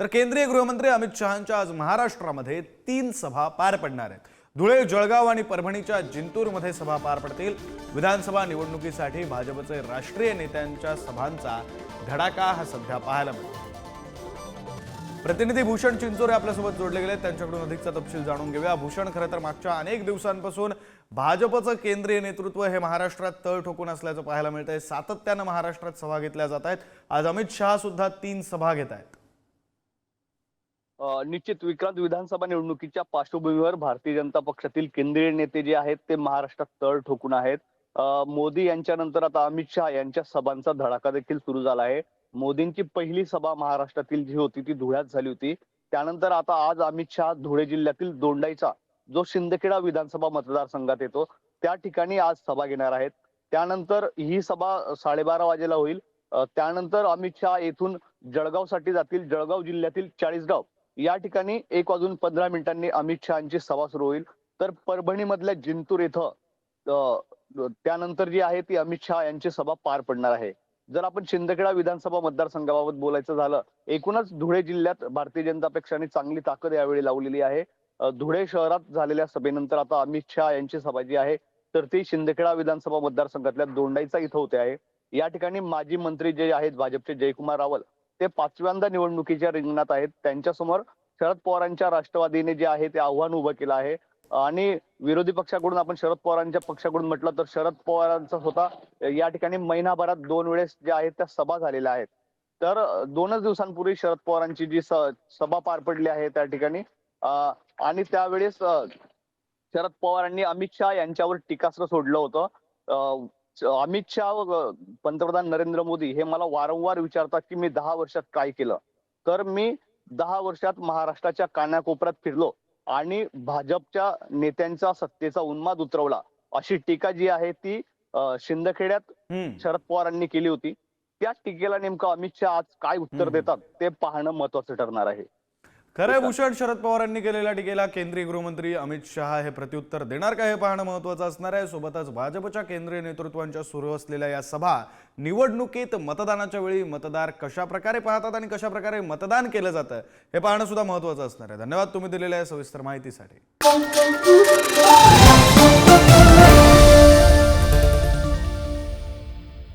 तर केंद्रीय गृहमंत्री अमित शहांच्या आज महाराष्ट्रामध्ये तीन सभा पार पडणार आहेत. धुळे जळगाव आणि परभणीच्या जिंतूरमध्ये सभा पार पडतील. विधानसभा निवडणुकीसाठी भाजपचे राष्ट्रीय नेत्यांच्या सभांचा धडाका हा सध्या पाहायला मिळतो प्रतिनिधी भूषण चिंचोरे आपल्यासोबत जोडले गेले त्यांच्याकडून अधिकचा तपशील जाणून घेऊया. भूषण खरं तर मागच्या अनेक दिवसांपासून भाजपचं केंद्रीय नेतृत्व हे महाराष्ट्रात तळ ठोकून असल्याचं पाहायला मिळतंय. सातत्यानं महाराष्ट्रात सभा घेतल्या जात आहेत. आज अमित शहा सुद्धा तीन सभा घेत आहेत. निश्चित विक्रांत विधानसभा निवडणुकीच्या पार्श्वभूमीवर भारतीय जनता पक्षातील केंद्रीय नेते जे आहेत ते महाराष्ट्रात तळ ठोकून आहेत. मोदी यांच्यानंतर आता अमित शहा यांच्या सभांचा धडाका देखील सुरू झाला आहे. मोदींची पहिली सभा महाराष्ट्रातील जी होती ती धुळ्यात झाली होती. त्यानंतर आता आज अमित शहा धुळे जिल्ह्यातील दोंडाईचा जो शिंदखेडा विधानसभा मतदारसंघात येतो त्या ठिकाणी आज सभा घेणार आहेत. त्यानंतर ही सभा साडेबारा वाजेला होईल. त्यानंतर अमित शहा येथून जळगावसाठी जातील. जळगाव जिल्ह्यातील चाळीसगाव या ठिकाणी एक वाजून पंधरा मिनिटांनी अमित शहाची सभा सुरू होईल. तर परभणी मधल्या जिंतूर इथं त्यानंतर जी आहे ती अमित शहा यांची सभा पार पडणार आहे. जर आपण शिंदखेडा विधानसभा मतदारसंघाबाबत बोलायचं झालं एकूणच धुळे जिल्ह्यात भारतीय जनता पक्षाने चांगली ताकद यावेळी लावलेली आहे. धुळे शहरात झालेल्या सभेनंतर आता अमित शहा यांची सभा जी आहे तर ती शिंदखेडा विधानसभा मतदारसंघातल्या दोंडाईचा इथं होते आहे. या ठिकाणी माजी मंत्री जे आहेत भाजपचे जयकुमार रावल ते पाचव्यांदा निवडणुकीच्या रिंगणात आहेत. त्यांच्यासमोर शरद पवारांच्या राष्ट्रवादीने जे आहे ते आव्हान उभं केलं आहे. आणि विरोधी पक्षाकडून आपण शरद पवारांच्या पक्षाकडून म्हटलं तर शरद पवारांचा स्वतः या ठिकाणी महिनाभरात दोन वेळेस ज्या आहेत त्या सभा झालेल्या आहेत. तर दोनच दिवसांपूर्वी शरद पवारांची जी सभा पार पडली आहे त्या ठिकाणी आणि त्यावेळेस शरद पवारांनी अमित शहा यांच्यावर टीकास्त्र सोडलं होतं. अमित शहा पंतप्रधान नरेंद्र मोदी हे मला वारंवार विचारतात की मी दहा वर्षात काय केलं तर मी दहा वर्षात महाराष्ट्राच्या कानाकोपऱ्यात फिरलो आणि भाजपच्या नेत्यांचा सत्तेचा उन्माद उतरवला अशी टीका जी आहे ती शिंदखेड्यात. शरद पवारांनी केली होती त्या टीकेला नेमकं अमित शहा आज काय उत्तर. देतात ते पाहणं महत्वाचं ठरणार आहे खरंय भूषण शरद पवारांनी केलेल्या टीकेला केंद्रीय गृहमंत्री अमित शहा हे प्रत्युत्तर देणार का हे पाहणं महत्वाचं असणार आहे. सोबतच भाजपच्या केंद्रीय नेतृत्वांच्या सुरू असलेल्या या सभा निवडणुकीत मतदानाच्या वेळी मतदार कशा प्रकारे पाहतात आणि कशा प्रकारे मतदान केलं जातं हे पाहणं सुद्धा महत्वाचं असणार आहे. धन्यवाद तुम्ही दिलेल्या सविस्तर माहितीसाठी.